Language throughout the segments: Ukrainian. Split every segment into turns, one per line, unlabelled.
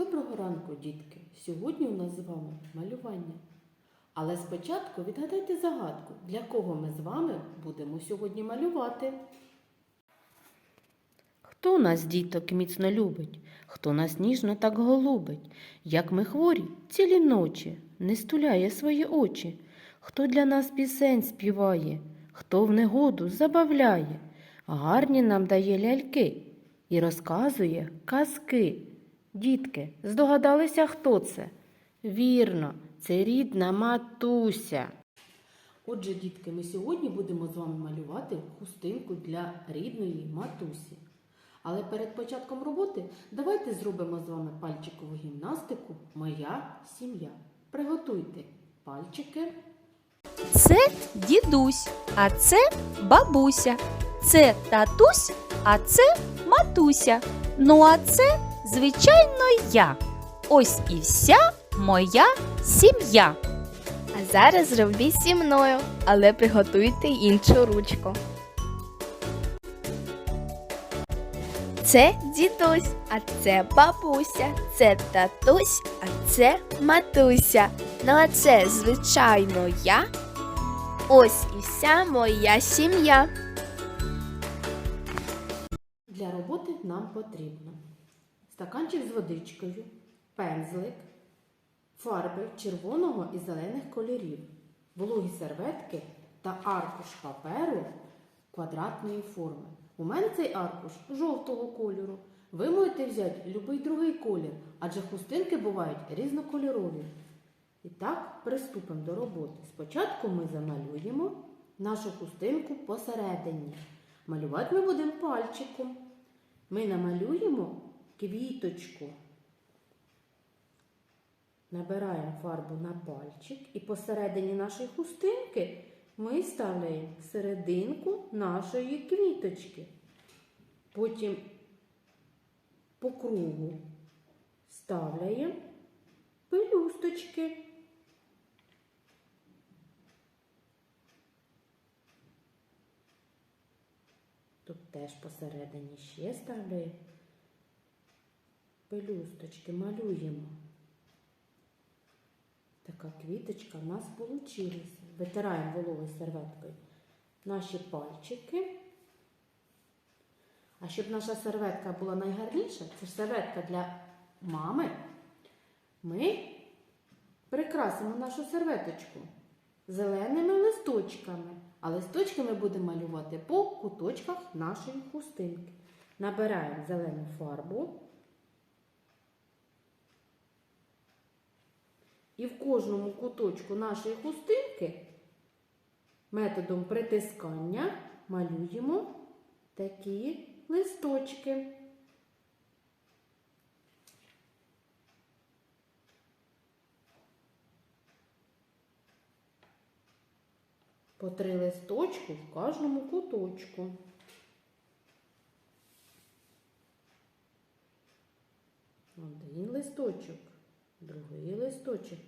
Доброго ранку, дітки! Сьогодні у нас з вами малювання. Але спочатку відгадайте загадку, для кого ми з вами будемо сьогодні малювати. Хто нас, діток, міцно любить, хто нас ніжно так голубить, як ми хворі цілі ночі, не стуляє свої очі, хто для нас пісень співає, хто в негоду забавляє, гарні нам дає ляльки і розказує казки. Дітки, здогадалися, хто це? Вірно, це рідна матуся. Отже, дітки, ми сьогодні будемо з вами малювати хустинку для рідної матусі. Але перед початком роботи давайте зробимо з вами пальчикову гімнастику Моя сім'я. Приготуйте пальчики.
Це дідусь, а це бабуся. Це татусь, а це матуся. Ну а це, звичайно, я. Ось і вся моя сім'я.
А зараз зробіть зі мною, але приготуйте іншу ручку. Це дідусь, а це бабуся, це татусь, а це матуся. Ну а це, звичайно, я. Ось і вся моя сім'я.
Для роботи нам потрібно стаканчик з водичкою, пензлик, фарби червоного і зелених кольорів, вологі серветки та аркуш паперу квадратної форми. У мене цей аркуш жовтого кольору. Ви можете взяти будь-який другий колір, адже хустинки бувають різнокольорові. І так, приступимо до роботи. Спочатку ми замалюємо нашу хустинку посередині. Малювати ми будемо пальчиком. Ми намалюємо квіточку. Набираємо фарбу на пальчик і посередині нашої хустинки ми ставляємо серединку нашої квіточки. Потім по кругу ставляємо пелюсточки. Тут теж посередині ще ставляємо пелюсточки, малюємо. Така квіточка в нас вийшла. Витираємо вологою серветкою наші пальчики. А щоб наша серветка була найгарніша, це ж серветка для мами, ми прикрасимо нашу серветочку зеленими листочками. А листочки ми будемо малювати по куточках нашої хустинки. Набираємо зелену фарбу. І в кожному куточку нашої хустинки методом притискання малюємо такі листочки. По три листочку в кожному куточку. Один листочок, другий листочок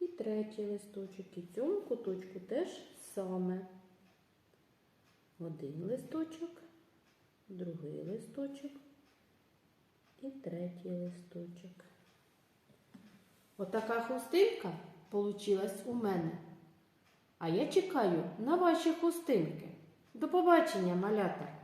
і третій листочок. І цьому куточку теж саме. Один листочок, другий листочок і третій листочок. Отака хустинка получилась у мене. А я чекаю на ваші хустинки. До побачення, малята!